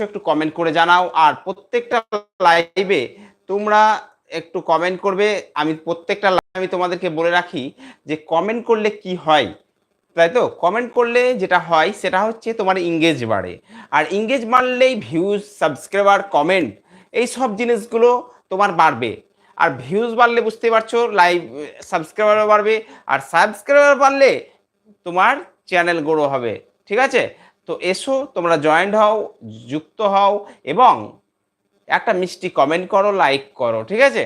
পারছ একটু কমেন্ট করে জানাও। আর প্রত্যেকটা লাইভে তোমরা একটু কমেন্ট করবে। আমি প্রত্যেকটা লাইভে আমি তোমাদেরকে বলে রাখি যে কমেন্ট করলে কি হয়? তাই তো? কমেন্ট করলে যেটা হয় সেটা হচ্ছে তোমার ইংগেজ বাড়ে। আর ইংগেজ বাড়লেই ভিউজ সাবস্ক্রাইবার কমেন্ট এই সব জিনিসগুলো তোমার বাড়বে। আর ভিউজ বাড়লে বুঝতে পারছ লাইভ সাবস্ক্রাইবারও বাড়বে। আর সাবস্ক্রাইবার বাড়লে তোমার চ্যানেল গ্রো হবে। ঠিক আছে? তো এসো, তোমরা জয়েন্ট হও, যুক্ত হও এবং একটা মিষ্টি কমেন্ট করো লাইক করো, ঠিক আছে?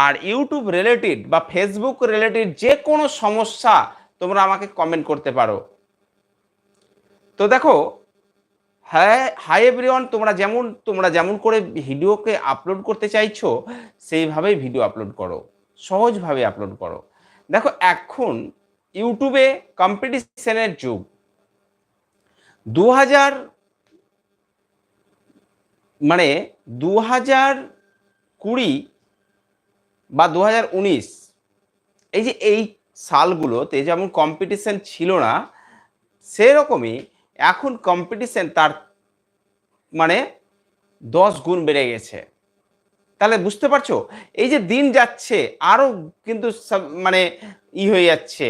আর ইউটিউব রিলেটেড বা ফেসবুক রিলেটেড যে কোনো সমস্যা তোমরা আমাকে কমেন্ট করতে পারো। তো দেখো হ্যাঁ হাই এভরিওয়ান তোমরা যেমন তোমরা যেমন করে ভিডিওকে আপলোড করতে চাইছো, সেইভাবেই ভিডিও আপলোড করো, সহজভাবে আপলোড করো। দেখো, এখন ইউটিউবে কম্পিটিশনের যুগ। দু হাজার মানে দু হাজার কুড়ি বা দু হাজার উনিশ, এই যে এই সালগুলোতে যেমন কম্পিটিশন ছিল না, সেরকমই এখন কম্পিটিশন তার মানে দশ গুণ বেড়ে গেছে। তাহলে বুঝতে পারছ? এই যে দিন যাচ্ছে আরও কিন্তু মানে ই হয়ে যাচ্ছে।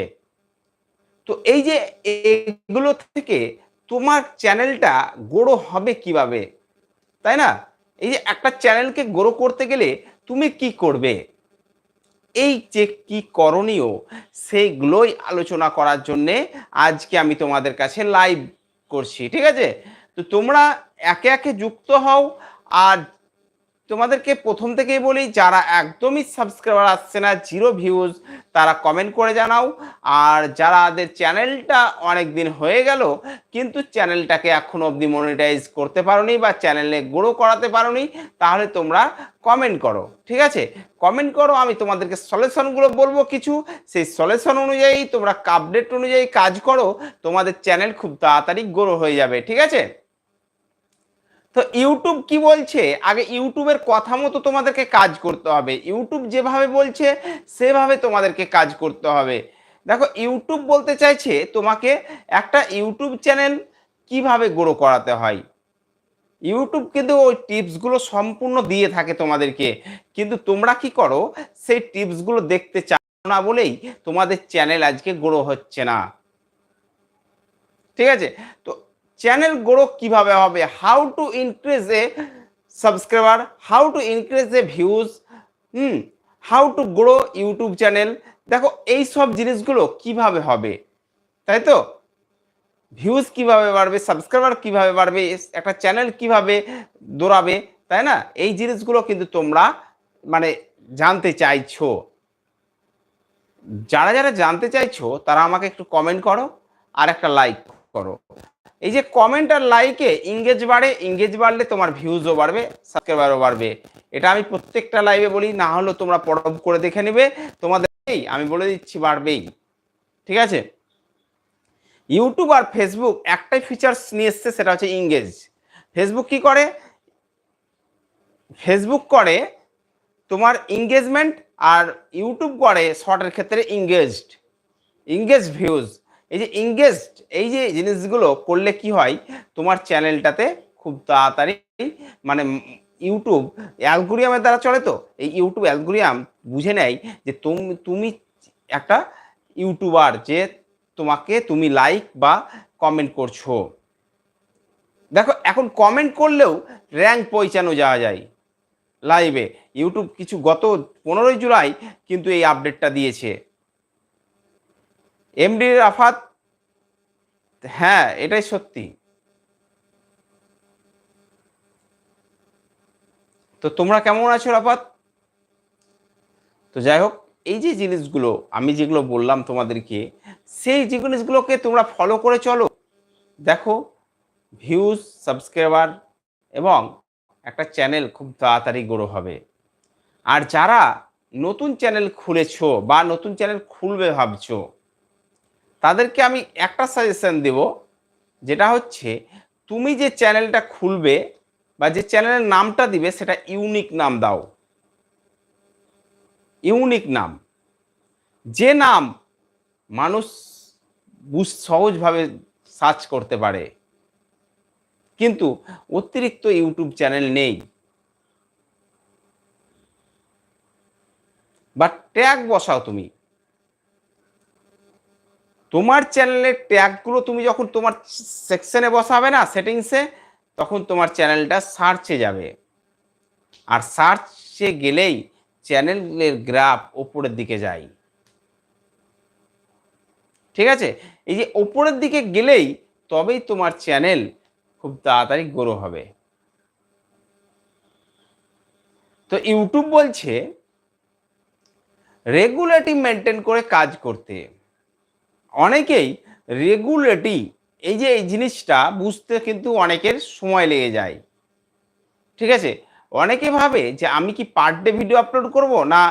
তো এই যে এগুলো থেকে তোমার চ্যানেলটা গড়ো হবে কীভাবে? তাই না? এই যে একটা চ্যানেলকে গ্রো করতে গেলে তুমি কি করবে? এই যে কি করণীয় সেইগুলোই আলোচনা করার জন্যে আজকে আমি তোমাদের কাছে লাইভ করছি, ঠিক আছে? তো তোমরা একে একে যুক্ত হও, আর তোমাদেরকে প্রথম থেকেই বলি, যারা একদমই সাবস্ক্রাইবার আসছে না জিরো ভিউজ তারা কমেন্ট করে জানাও। আর যারা যারাদের চ্যানেলটা অনেক দিন হয়ে গেল, কিন্তু চ্যানেলটাকে এখনও অবধি মনিটাইজ করতে পারোনি বা চ্যানেলে গ্রো করাতে পারোনি, তাহলে তোমরা কমেন্ট করো, ঠিক আছে? কমেন্ট করো, আমি তোমাদেরকে সলিউশনগুলো বলব কিছু। সেই সলিউশন অনুযায়ী, তোমরা আপডেট অনুযায়ী কাজ করো, তোমাদের চ্যানেল খুব তাড়াতাড়ি গ্রো হয়ে যাবে, ঠিক আছে? তো ইউটিউব কি বলছে? আগে ইউটিউবের কথা মতো তোমাদেরকে কাজ করতে হবে। ইউটিউব যেভাবে বলছে, সেভাবে তোমাদেরকে কাজ করতে হবে। দেখো, ইউটিউব বলতে চাইছে তোমাকে একটা ইউটিউব চ্যানেল কীভাবে গ্রো করাতে হয়। ইউটিউব কিন্তু ওই টিপসগুলো সম্পূর্ণ দিয়ে থাকে তোমাদেরকে। কিন্তু তোমরা কি করো, সেই টিপসগুলো দেখতে চাও না বলেই তোমাদের চ্যানেল আজকে গ্রো হচ্ছে না। ঠিক আছে? তো চ্যানেল গ্রো কীভাবে হবে? How to increase a subscriber how to increase a views hmm how to grow YouTube channel দেখো, এই সব জিনিসগুলো কীভাবে হবে? তাই তো? ভিউজ কীভাবে বাড়বে সাবস্ক্রাইবার কীভাবে বাড়বে, একটা চ্যানেল কীভাবে দৌড়াবে, তাই না? এই জিনিসগুলো কিন্তু তোমরা মানে জানতে চাইছো। যারা যারা জানতে চাইছো, তারা আমাকে একটু কমেন্ট করো আর একটা লাইক করো। এই যে কমেন্ট আর লাইকে ইংগেজ বাড়ে ইংগেজ বাড়লে তোমার ভিউজও বাড়বে সাবস্ক্রাইবারও বাড়বে। এটা আমি প্রত্যেকটা লাইভে বলি, না হলেও তোমরা পরব করে দেখে নেবে। তোমাদের আমি বলে দিচ্ছি বাড়বেই। ঠিক আছে? ইউটিউব আর ফেসবুক একটাই ফিচার্স নিয়ে এসছে, সেটা হচ্ছে ইংগেজ ফেসবুক কি করে? ফেসবুক করে তোমার এঙ্গেজমেন্ট আর ইউটিউব করে শর্টের ক্ষেত্রে ইংগেজড ইংগেজ ভিউজ এই যে ইংগেজড এই যে জিনিসগুলো করলে কি হয়? তোমার চ্যানেলটাতে খুব তাড়াতাড়ি মানে ইউটিউব অ্যালগোরিয়ামের দ্বারা চলে তো? এই ইউটিউব অ্যালগোরিয়াম বুঝে নেয় যে তুমি তুমি একটা ইউটিউবার যে তোমাকে তুমি লাইক বা কমেন্ট করছ। দেখো, এখন কমেন্ট করলেও র্যাঙ্ক পৌঁছানো যাওয়া যায়। লাইভে ইউটিউব কিছু গত পনেরোই জুলাই কিন্তু এই আপডেটটা দিয়েছে। এমডি রাফাত হ্যাঁ এটাই সত্যি। তো তোমরা কেমন আছো রাফাত? তো যাই হোক, এই যে জিনিসগুলো, আমি যেগুলো বললাম তোমাদেরকে, সেই জিনিসগুলোকে তোমরা ফলো করে চলো। দেখো ভিউজ সাবস্ক্রাইবার এবং একটা চ্যানেল খুব তাড়াতাড়ি গ্রো হবে। আর যারা নতুন চ্যানেল খুলেছো বা নতুন চ্যানেল খুলবে ভাবছ তাদেরকে আমি একটা সাজেশন দেব, যেটা হচ্ছে তুমি যে চ্যানেলটা খুলবে বা যে চ্যানেলের নামটা দিবে সেটা ইউনিক নাম দাও। ইউনিক নাম। যে নাম মানুষ বুঝ, সহজভাবে সার্চ করতে পারে। কিন্তু অতিরিক্ত ইউটিউব চ্যানেল নেই। বা ট্যাগ বসাও তুমি। তোমার চ্যানেলের ট্যাগগুলো তুমি যখন তোমার সেকশনে বসাবে না সেটিংসে তখন তোমার চ্যানেলটা সার্চে যাবে। আর সার্চে গেলেই চ্যানেলের গ্রাফ ওপরের দিকে যায়। ঠিক আছে? এই যে ওপরের দিকে গেলেই তবেই তোমার চ্যানেল খুব তাড়াতাড়ি গ্রো হবে। তো ইউটিউব বলছে রেগুলেটি মেনটেন করে কাজ করতে। অনেকেই রেগুলেটি এই যে এই জিনিসটা বুঝতে কিন্তু অনেকের সময় লেগে যায়। ঠিক আছে? অনেকে ভাবে যে আমি কি পার ডে ভিডিও আপলোড করব না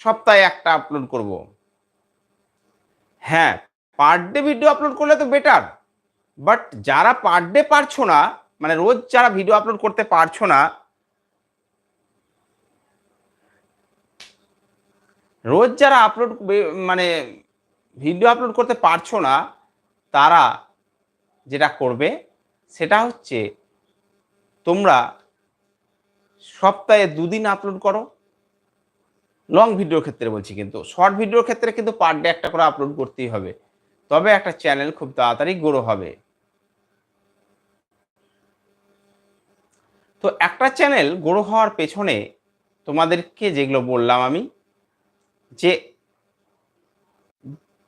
সপ্তাহে একটা আপলোড করব? হ্যাঁ পার ডে ভিডিও আপলোড করলে তো বেটার বাট যারা পার ডে পারছ না মানে রোজ যারা ভিডিও আপলোড করতে পারছ না, রোজ যারা আপলোড মানে ভিডিও আপলোড করতে পারছ না, তারা যেটা করবে সেটা হচ্ছে তোমরা সপ্তাহে দুদিন আপলোড করো। লং ভিডিওর ক্ষেত্রে বলছি কিন্তু শর্ট ভিডিওর ক্ষেত্রে কিন্তু পার ডে একটা করে আপলোড করতেই হবে। তবে একটা চ্যানেল খুব তাড়াতাড়ি গ্রো হবে। তো একটা চ্যানেল গ্রো হওয়ার পেছনে তোমাদেরকে যেগুলো বললাম আমি, যে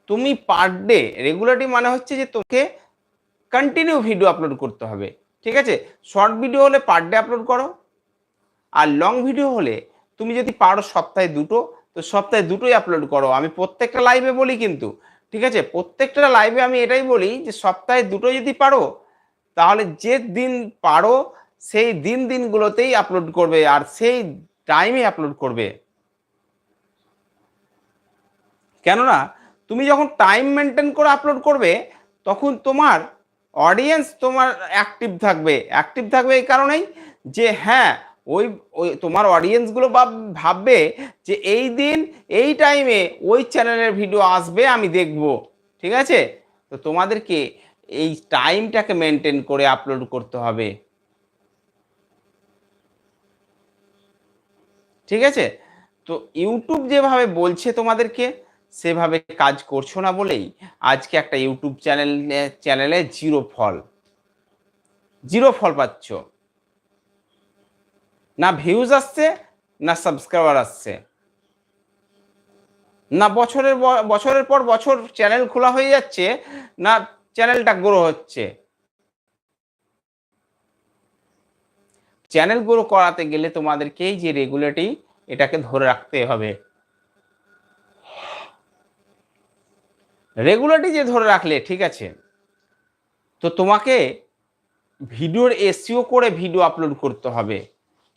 তুমি পার ডে রেগুলারলি মানে হচ্ছে যে তোকে কন্টিনিউ ভিডিও আপলোড করতে হবে, ঠিক আছে? শর্ট ভিডিও হলে পার ডে আপলোড করো, আর লং ভিডিও হলে তুমি যদি পারো সপ্তাহে দুটো, তো সপ্তাহে দুটোই আপলোড করো। আমি প্রত্যেকটা লাইভে বলি কিন্তু, ঠিক আছে? প্রত্যেকটা লাইভে আমি এটাই বলি যে সপ্তাহে দুটো যদি পারো, তাহলে যে দিন পারো, সেই দিন দিনগুলোতেই আপলোড করবে, আর সেই টাইমে আপলোড করবে। কেননা তুমি যখন টাইম মেনটেন করে আপলোড করবে, তখন তোমার অডিয়েন্স তোমার অ্যাক্টিভ থাকবে। অ্যাক্টিভ থাকবে এই কারণেই যে হ্যাঁ ওই ওই তোমার অডিয়েন্সগুলো ভাববে যে, এই দিন, এই টাইমে ওই চ্যানেলের ভিডিও আসবে, আমি দেখব। ঠিক আছে? তো তোমাদেরকে এই টাইমটাকে মেনটেন করে আপলোড করতে হবে। ঠিক আছে? তো ইউটিউব যেভাবে বলছে তোমাদেরকে সেভাবে কাজ করছ না বলেই আজকে একটা ইউটিউব চ্যানেল, চ্যানেলে জিরো ফল। জিরো ফল পাচ্ছ। না ভিউজ আসছে, না সাবস্ক্রাইবার আসছে। না বছরের বছরের পর বছর চ্যানেল খোলা হয়ে যাচ্ছে, না চ্যানেলটা গ্রো হচ্ছে। চ্যানেল গ্রো করাতে গেলে তোমাদেরকে যে রেগুলেটি এটাকে ধরে রাখতে হবে। রেগুলারটি যে ধরে রাখলে, ঠিক আছে? তো তোমাকে ভিডিওর এসিও করে ভিডিও আপলোড করতে হবে,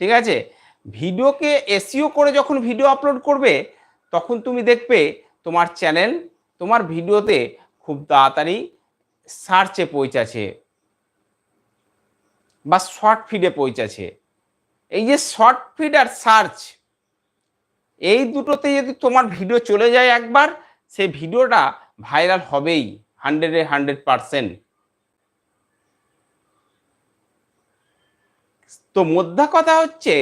ঠিক আছে? ভিডিওকে এসিও করে যখন ভিডিও আপলোড করবে, তখন তুমি দেখবে তোমার চ্যানেল তোমার ভিডিওতে খুব তাড়াতাড়ি সার্চে পৌঁছাছে বা শর্ট ফিডে পৌঁছাছে এই যে শর্ট ফিড আর সার্চ এই দুটোতে যদি তোমার ভিডিও চলে যায় একবার, সেই ভিডিওটা ভাইরাল হবেই হান্ড্রেডে হান্ড্রেড পারসেন্ট তো মোদ্দা কথা হচ্ছে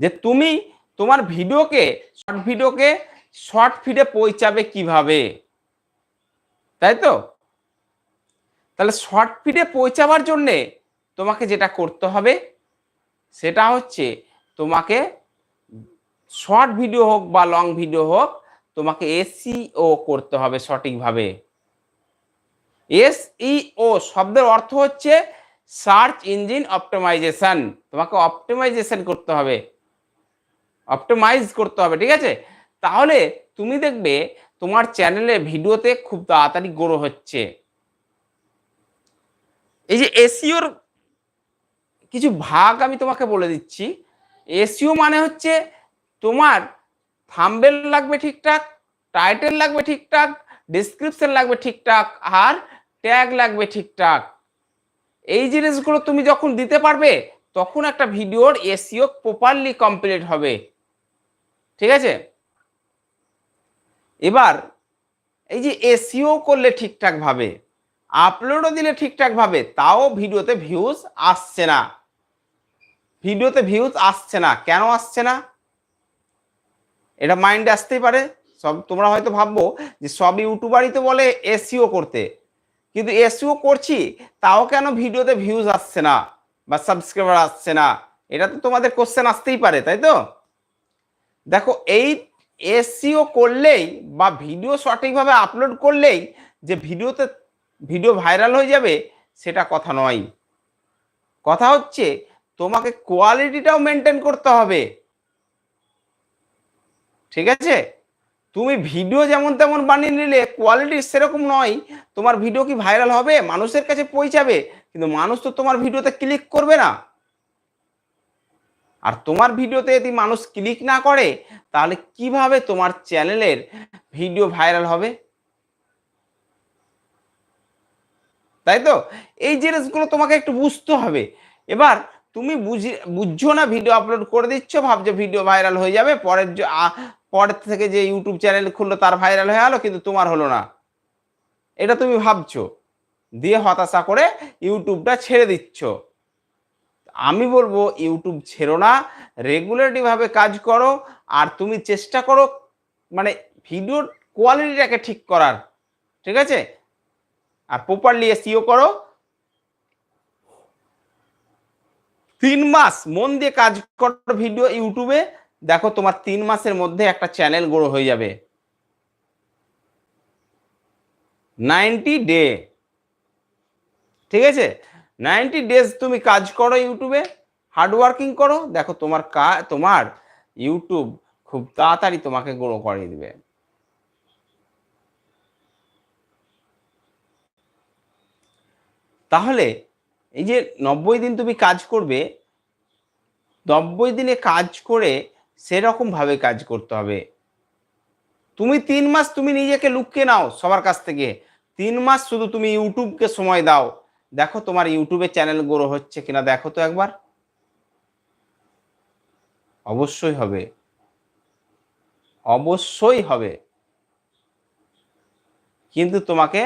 যে তুমি তোমার ভিডিওকে শর্ট ভিডিওকে শর্ট ফিডে পৌঁছাবে কীভাবে? তাই তো? তাহলে শর্ট ফিডে পৌঁছাবার জন্যে তোমাকে যেটা করতে হবে, সেটা হচ্ছে তোমাকে শর্ট ভিডিও হোক বা লং ভিডিও হোক তোমাকে এসইও করতে হবে সঠিকভাবে। এসইও শব্দের অর্থ হচ্ছে সার্চ ইঞ্জিন অপটিমাইজেশন তোমাকে অপটিমাইজেশন করতে হবে। অপটিমাইজ করতে হবে, ঠিক আছে? তাহলে তুমি দেখবে তোমার চ্যানেলে ভিডিওতে খুব তাড়াতাড়ি গ্রো হচ্ছে। এই যে এসিওর কিছু ভাগ আমি তোমাকে বলে দিচ্ছি। এসিও মানে হচ্ছে তোমার থাম্বেল লাগবে ঠিকঠাক, টাইটেল লাগবে ঠিকঠাক ডিসক্রিপশন লাগবে ঠিকঠাক, আর ট্যাগ লাগবে ঠিকঠাক। এই জিনিসগুলো তুমি যখন দিতে পারবে, তখন একটা ভিডিওর এসিও প্রপারলি কমপ্লিট হবে। ঠিক আছে? এবার, এই যে এসিও করলে ঠিকঠাক ভাবে আপলোডও দিলে ঠিকঠাকভাবে, তাও ভিডিওতে ভিউজ আসছে না। ভিডিওতে ভিউজ আসছে না। কেন আসছে না? এটা মাইন্ডে আসতেই পারে। সব, তোমরা হয়তো ভাববো যে সব ইউটিউবারই তো বলে এসিও করতে। কিন্তু এসিও করছি, তাও কেন ভিডিওতে ভিউজ আসছে না বা সাবস্ক্রাইবার আসছে না? এটা তো তোমাদের কোশ্চেন আসতেই পারে, তাই তো? দেখো, এই এসিও করলেই বা ভিডিও সঠিকভাবে আপলোড করলেই যে ভিডিওতে, ভিডিও ভাইরাল হয়ে যাবে, সেটা কথা নয়। কথা হচ্ছে, তোমাকে কোয়ালিটিটাও মেনটেন করতে হবে। ঠিক আছে? তুমি ভিডিও যেমন তেমন বানিয়ে নিলে কোয়ালিটি সেরকম নয়। তোমার ভিডিও কি ভাইরাল হবে? মানুষের কাছে পৌঁছাবে। কিন্তু মানুষ তো তোমার ভিডিওতে ক্লিক করবে না। আর তোমার ভিডিওতে যদি মানুষ ক্লিক না করে, তাহলে কীভাবে তোমার চ্যানেলের ভিডিও ভাইরাল হবে? তাই তো? এই জিনিসগুলো তোমাকে একটু বুঝতে হবে। এবার তুমি বুঝি, বুঝছ না ভিডিও আপলোড করে দিচ্ছ, ভাবছ ভিডিও ভাইরাল হয়ে যাবে, পরের পরের থেকে যে ইউটিউব চ্যানেল খুললো তার ভাইরাল হয়ে গেলো কিন্তু তোমার হলো না। এটা তুমি ভাবছ। দিয়ে হতাশা করে ইউটিউবটা ছেড়ে দিচ্ছ। আমি বলব, ইউটিউব ছেড়ো না রেগুলারলি ভাবে কাজ করো, আর তুমি চেষ্টা করো মানে ভিডিওর কোয়ালিটিটাকে ঠিক করার, ঠিক আছে? আর প্রপারলি এসিও করো। তিন মাস মন দিয়ে কাজ করো ভিডিও ইউটিউবে। দেখো তোমার তিন মাসের মধ্যে একটা চ্যানেল গ্রো হয়ে যাবে। Ninety day. ঠিক আছে? নাইনটি ডেজ তুমি কাজ করো ইউটিউবে হার্ডওয়ার্কিং করো, দেখো তোমার কা, তোমার ইউটিউব খুব তাড়াতাড়ি তোমাকে গ্রো করে দিবে। তাহলে এই যে নব্বই দিন তুমি কাজ করবে, নব্বই দিনে কাজ করে সেরকম ভাবে কাজ করতে হবে। তুমি তিন মাস তুমি নিজেকে লুকিয়ে নাও সবার কাছ থেকে। তিন মাস শুধু তুমি ইউটিউবকে সময় দাও। দেখো তোমার ইউটিউবে চ্যানেল গ্রো হচ্ছে কিনা দেখো তো একবার। অবশ্যই হবে। অবশ্যই হবে। কিন্তু তোমাকে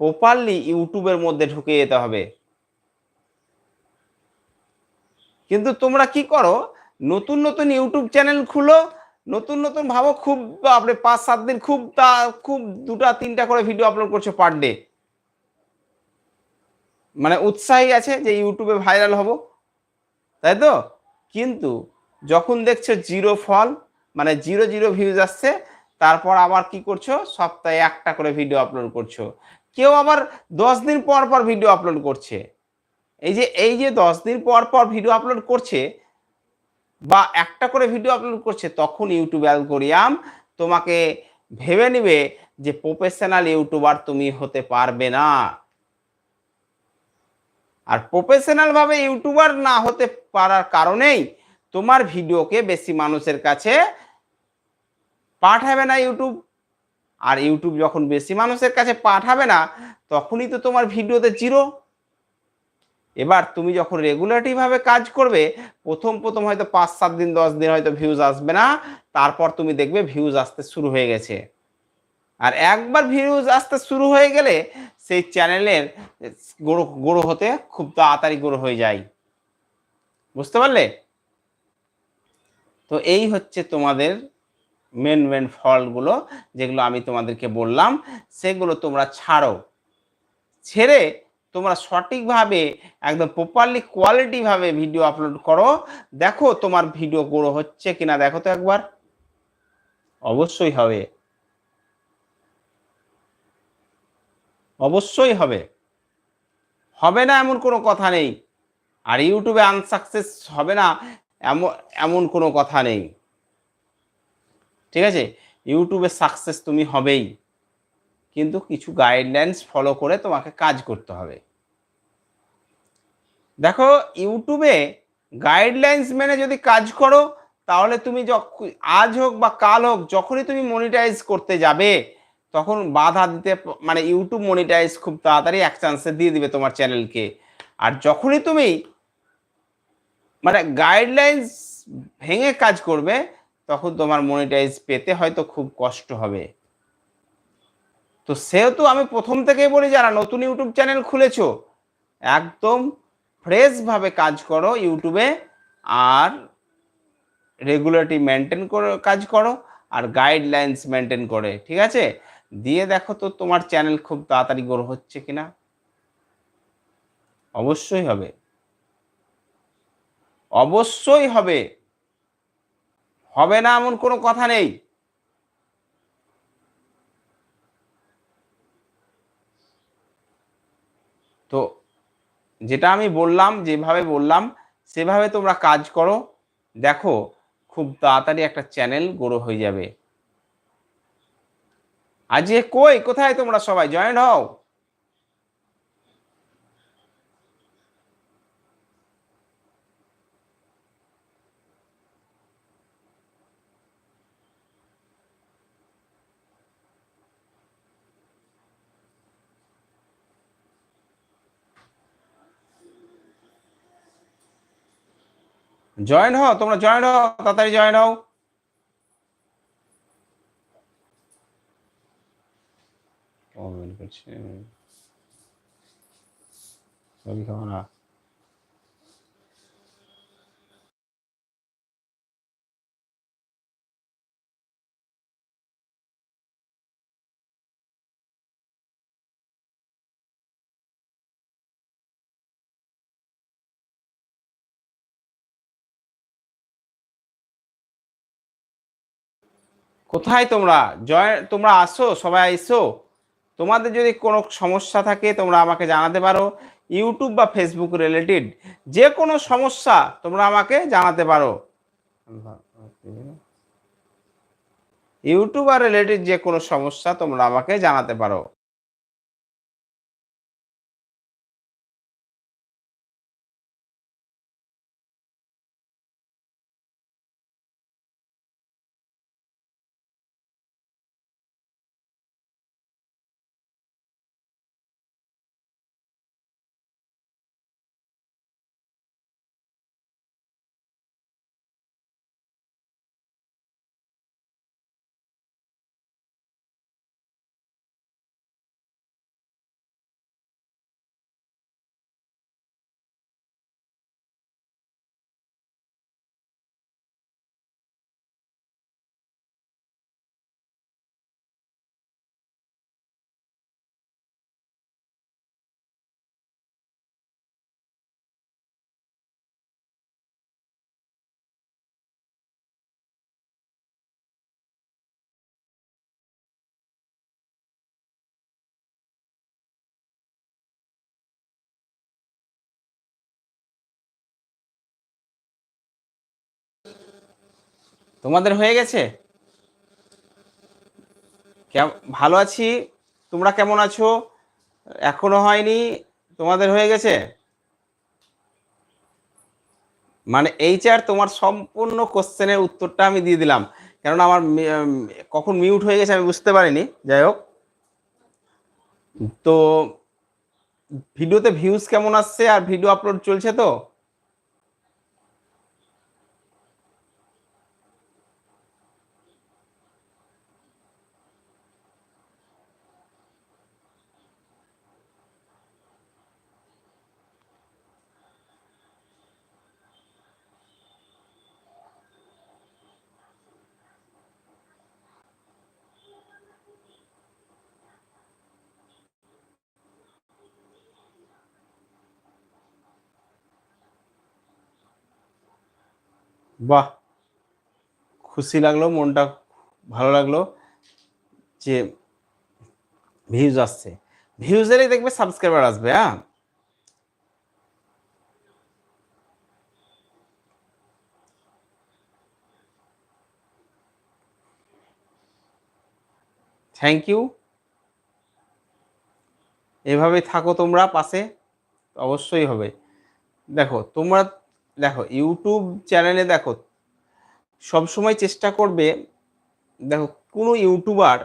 প্রপারলি ইউটিউবের মধ্যে ঢুকে যেতে হবে। কিন্তু তোমরা কি করো? নতুন নতুন ইউটিউব চ্যানেল খুলো, নতুন নতুন ভাবো, খুব আপনি পাঁচ, সাত দিন খুব তা, খুব দুটা, তিনটা করে ভিডিও আপলোড করছ পার ডে মানে উৎসাহী আছে যে ইউটিউবে ভাইরাল হব। তাই তো? কিন্তু যখন দেখছ জিরো ফল মানে জিরো জিরো ভিউজ আসছে, তারপর আবার কি করছ? সপ্তাহে একটা করে ভিডিও আপলোড করছ। কেউ আবার দশ দিন পর পর ভিডিও আপলোড করছে। এই যে এই যে দশ দিন পর পর ভিডিও আপলোড করছে বা একটা করে ভিডিও আপলোড করছে, তখন ইউটিউব অ্যালগোরিয়াম তোমাকে ভেবে নিবে যে প্রফেশনাল ইউটিউবার তুমি হতে পারবে না। আর প্রফেশনাল ভাবে ইউটিউবার না হতে পারার কারণেই তোমার ভিডিওকে বেশি মানুষের কাছে পাঠাবে না ইউটিউব আর ইউটিউব যখন বেশি মানুষের কাছে পাঠাবে না, তখনই তো তোমার ভিডিওতে জিরো। এবার তুমি যখন রেগুলারলি ভাবে কাজ করবে, প্রথম প্রথম হয়তো পাঁচ সাত দিন, দশ দিন হয়তো ভিউজ আসবে না, তারপর তুমি দেখবে ভিউজ আসতে শুরু হয়ে গেছে। আর একবার ভিউজ আসতে শুরু হয়ে গেলে সেই চ্যানেলের গ্রো গ্রো হতে খুব তাড়াতাড়ি গ্রো হয়ে যায়। বুঝতে পারলে? তো এই হচ্ছে তোমাদের মেন মেন ফল্টগুলো যেগুলো আমি তোমাদেরকে বললাম, সেগুলো তোমরা ছাড়ো। ছেড়ে তোমরা সঠিকভাবে, একদম প্রপারলি কোয়ালিটিভাবে ভিডিও আপলোড করো। দেখো তোমার ভিডিও গ্রো হচ্ছে কিনা, দেখো তো একবার। অবশ্যই হবে। অবশ্যই হবে। হবে না এমন কোনো কথা নেই। আর ইউটিউবে আনসাকসেস হবে না, এমন এমন কোনো কথা নেই। ঠিক আছে? ইউটিউবে সাকসেস তুমি হবেই। কিন্তু কিছু গাইডলাইন্স ফলো করে তোমাকে কাজ করতে হবে। দেখো, ইউটিউবে গাইডলাইন্স মেনে যদি কাজ করো, তাহলে তুমি আজ হোক বা কাল হোক, যখনই তুমি মনিটাইজ করতে যাবে, তখন বাধা দিতে মানে ইউটিউব মনিটাইজ খুব তাড়াতাড়ি এক চান্সে দিয়ে দিবে তোমার চ্যানেলকে আর যখনই তুমি মানে গাইডলাইন্স ভেঙে কাজ করবে, তখন তোমার মনিটাইজ পেতে হয়তো খুব কষ্ট হবে। তো সেহেতু আমি প্রথম থেকেই বলি, যারা নতুন ইউটিউব চ্যানেল খুলেছো, একদম ফ্রেশভাবে কাজ করো ইউটিউবে আর রেগুলারিটি মেনটেন করে কাজ করো আর গাইডলাইন্স মেনটেন করে, ঠিক আছে? দিয়ে দেখো তো তোমার চ্যানেল খুব তাড়াতাড়ি গ্রো হচ্ছে কিনা। অবশ্যই হবে। অবশ্যই হবে। হবে না এমন কোনো কথা নেই। তো যেটা আমি বললাম, যেভাবে বললাম, সেভাবে তোমরা কাজ করো। দেখো, খুব তাড়াতাড়ি একটা চ্যানেল গড়ো হয়ে যাবে। আজকে কই? কোথায় তোমরা সবাই? জয়েন্ট হও। জয়েন হও তোমরা জয়েন হও তাড়াতাড়ি জয়েন হও। কমেন্ট করছে। খাব না। কোথায় তোমরা? জয়, তোমরা আসো, সবাই এসো। তোমাদের যদি কোনো সমস্যা থাকে, তোমরা আমাকে জানাতে পারো। ইউটিউব বা ফেসবুক রিলেটেড যে কোনো সমস্যা, তোমরা আমাকে জানাতে পারো। ইউটিউব আর রিলেটেড যে কোনো সমস্যা, তোমরা আমাকে জানাতে পারো। তোমাদের হয়ে গেছে? ভালো আছি। তোমরা কেমন আছো? এখনও হয়নি। তোমাদের হয়ে গেছে? মানে এইচআর তোমার সম্পূর্ণ কোশ্চেনের উত্তরটা আমি দিয়ে দিলাম। কেননা আমার কখন মিউট হয়ে গেছে আমি বুঝতে পারিনি। যাই হোক। তো, ভিডিওতে ভিউজ কেমন আসছে? আর ভিডিও আপলোড চলছে তো? বাহ, খুশি লাগল, মনটা ভালো লাগল যে ভিউজ আসছে। ভিউজেরই দেখবে সাবস্ক্রাইবার আসবে হ্যাঁ? থ্যাংক ইউ এভাবে থাকো তোমরা পাশে, অবশ্যই হবে। দেখো, তোমরা দেখো ইউটিউব চ্যানেলে দেখো, সবসময় চেষ্টা করবে, দেখো, কোনো ইউটিউবার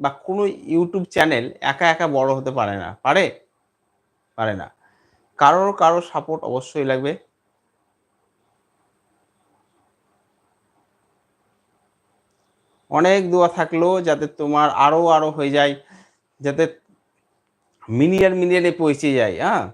বা কোনো ইউটিউব চ্যানেল একা একা বড় হতে পারে না। পারে? পারে না। কারোর কারও সাপোর্ট অবশ্যই লাগবে। অনেক দোয়া থাকল যাতে তোমার আরও আরও হয়ে যায়, যাতে মিলিয়ন মিলিয়নে পৌঁছে যায় হ্যাঁ?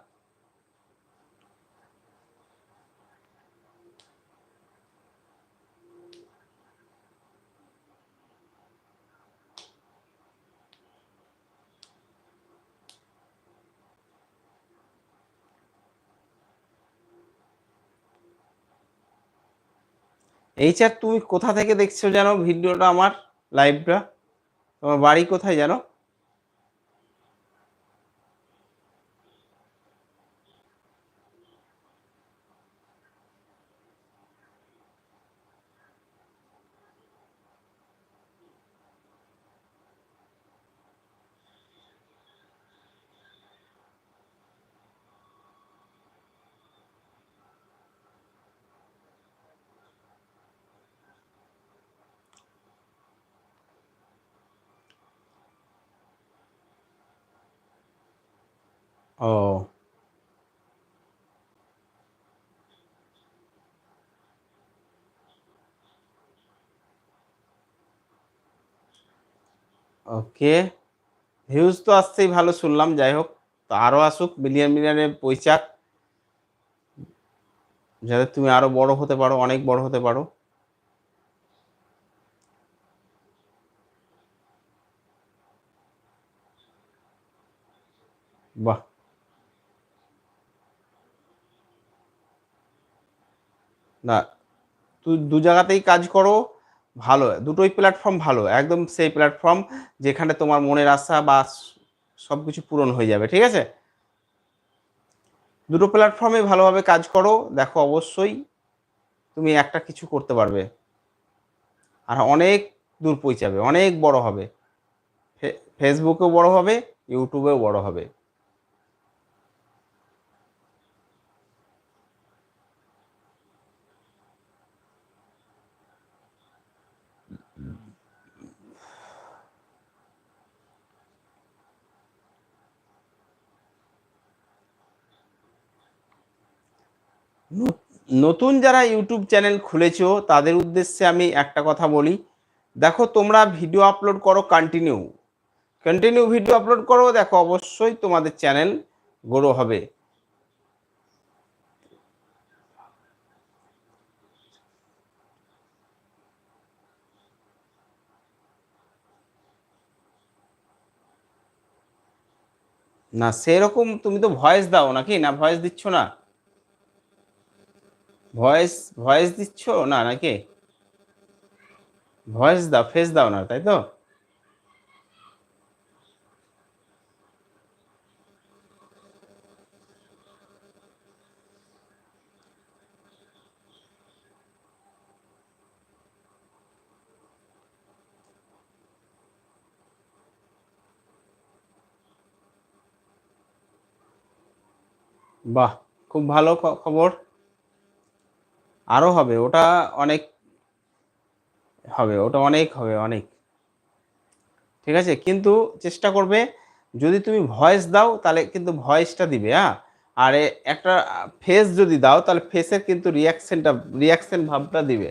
এই চার তুমি কোথা থেকে দেখছ জানো ভিডিওটা আমার লাইভটা তোমার বাড়ি কোথায় জানো ও। ওকে। ভিউজ তো আসছেই, ভালো শুনলাম, যাই হোক। তো আরও আসুক মিলিয়ন মিলিয়নে পৈচাক যাতে তুমি আরও বড় হতে পারো, অনেক বড় হতে পারো। বাহ। না তুই দু জায়গাতেই কাজ করো, ভালো, দুটোই প্ল্যাটফর্ম ভালো, একদম সেই প্ল্যাটফর্ম যেখানে তোমার মনের আশা বা সব কিছু পূরণ হয়ে যাবে, ঠিক আছে? দুটো প্ল্যাটফর্মে ভালোভাবে কাজ করো, দেখো অবশ্যই তুমি একটা কিছু করতে পারবে। আর অনেক দূর পৌঁছাবে, অনেক বড় হবে। ফেসবুকেও বড় হবে ইউটিউবেও বড় হবে। নতুন যারা ইউটিউব চ্যানেল খুলেছো, তাদের উদ্দেশ্যে আমি একটা কথা বলি। দেখো, তোমরা ভিডিও আপলোড করো কন্টিনিউ কন্টিনিউ ভিডিও আপলোড করো, দেখো, অবশ্যই তোমাদের চ্যানেল গ্রো হবে। না, সেরকম তুমি তো ভয়েস দাও নাকি? না ভয়েস দিচ্ছ না? ভয়েস ভয়েস দিচ্ছ? না, নাকি? ভয়েস দাও ফেস দাও না, তাই তো? বাহ, খুব ভালো খবর। আরও হবে, ওটা অনেক হবে, ওটা অনেক হবে, অনেক। ঠিক আছে? কিন্তু চেষ্টা করবে, যদি তুমি ভয়েস দাও, তাহলে কিন্তু ভয়েসটা দিবে হ্যাঁ? আর একটা ফেস যদি দাও, তাহলে ফেসের কিন্তু রিয়াকশনটা রিয়াকশন ভাবটা দিবে।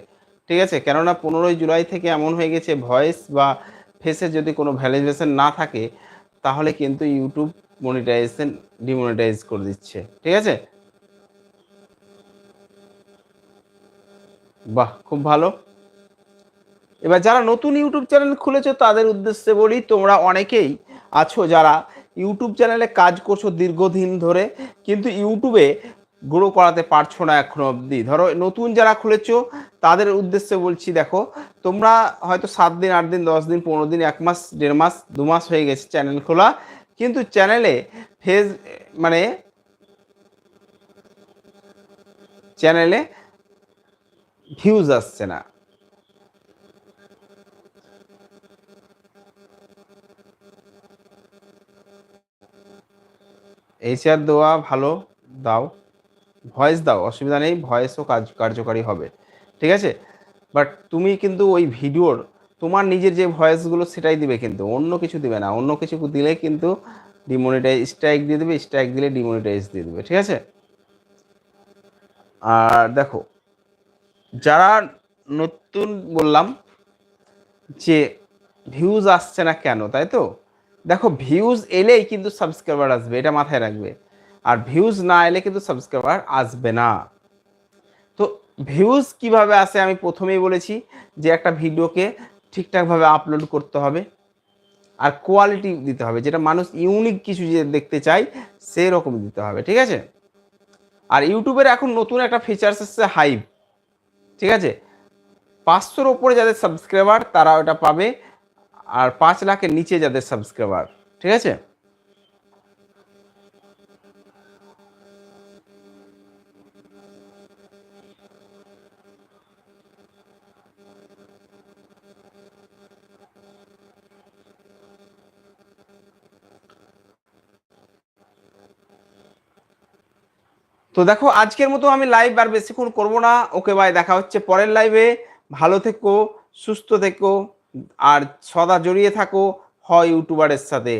ঠিক আছে? কেননা পনেরোই জুলাই থেকে এমন হয়ে গেছে ভয়েস বা ফেসের যদি কোনো ভ্যালিডেশন না থাকে, তাহলে কিন্তু ইউটিউব মনিটাইজেশন ডিমনিটাইজ করে দিচ্ছে। ঠিক আছে? বাহ, খুব ভালো। এবার যারা নতুন ইউটিউব চ্যানেল খুলেছো, তাদের উদ্দেশ্যে বলি, তোমরা অনেকেই আছো যারা ইউটিউব চ্যানেলে কাজ করছ দীর্ঘদিন ধরে, কিন্তু ইউটিউবে গ্রো করাতে পারছ না এখনও অবধি। ধরো, নতুন যারা খুলেছো, তাদের উদ্দেশ্যে বলছি, দেখো, তোমরা হয়তো সাত দিন, আট দিন, দশ দিন, পনেরো দিন, এক মাস, দেড় মাস, দু মাস হয়ে গেছে চ্যানেল খোলা, কিন্তু চ্যানেলে ফেজ মানে চ্যানেলে ভিউজ আসছে না। এইচআর দেওয়া ভালো, দাও। ভয়েস দাও, অসুবিধা নেই, ভয়েসও কাজ, কার্যকারী হবে, ঠিক আছে? বাট তুমি কিন্তু ওই ভিডিওর, তোমার নিজের যে ভয়েসগুলো সেটাই দিবে কিন্তু, অন্য কিছু দিবে না। অন্য কিছু দিলে কিন্তু ডিমনিটাইজ স্ট্রাইক দিয়ে দেবে স্ট্রাইক দিলে ডিমনিটাইজ দিয়ে দেবে, ঠিক আছে? আর দেখো যারা নতুন বললাম যে ভিউজ আসছে না কেন, তাই তো? দেখো ভিউজ এলেই কিন্তু সাবস্ক্রাইবার আসবে, এটা মাথায় রাখবে। আর ভিউজ না এলে কিন্তু সাবস্ক্রাইবার আসবে না। তো ভিউজ কীভাবে আসে আমি প্রথমেই বলেছি যে একটা ভিডিওকে ঠিকঠাকভাবে আপলোড করতে হবে আর কোয়ালিটি দিতে হবে। যেটা মানুষ ইউনিক কিছু যে দেখতে চায় সেই রকম দিতে হবে, ঠিক আছে? আর ইউটিউবের এখন নতুন একটা ফিচার্স এসছে হাইপ ঠিক আছে? পাঁচশোর ওপরে যাদের সাবস্ক্রাইবার তারা ওটা পাবে, আর পাঁচ লাখের নিচে যাদের সাবস্ক্রাইবার ঠিক আছে? তো দেখো, আজকের মতো আমি লাইভ আর বেশিক্ষণ করব না। ওকে বাই দেখা হচ্ছে পরের লাইভে ভালো থেকো, সুস্থ থেকো, আর সদা জড়িয়ে থাকো, হয় ইউটিউবারের সাথে।